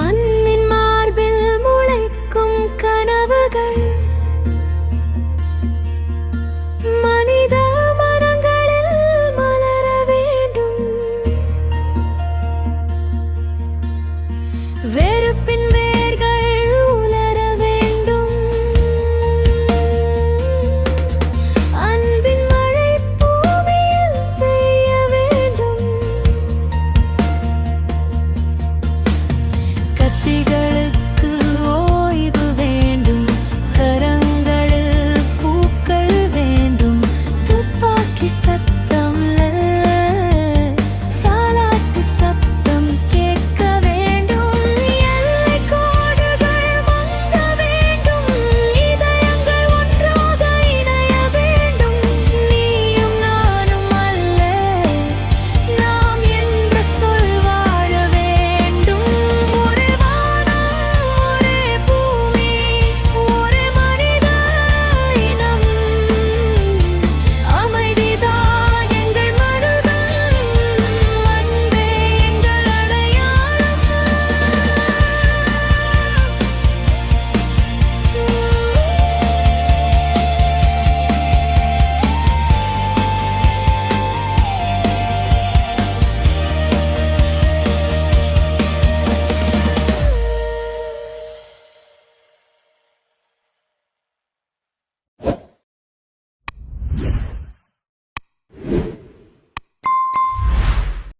மண்ணின் மார்பில் முளைக்கும் கனவுகள். மனித மரங்களில் மலர வேண்டும்.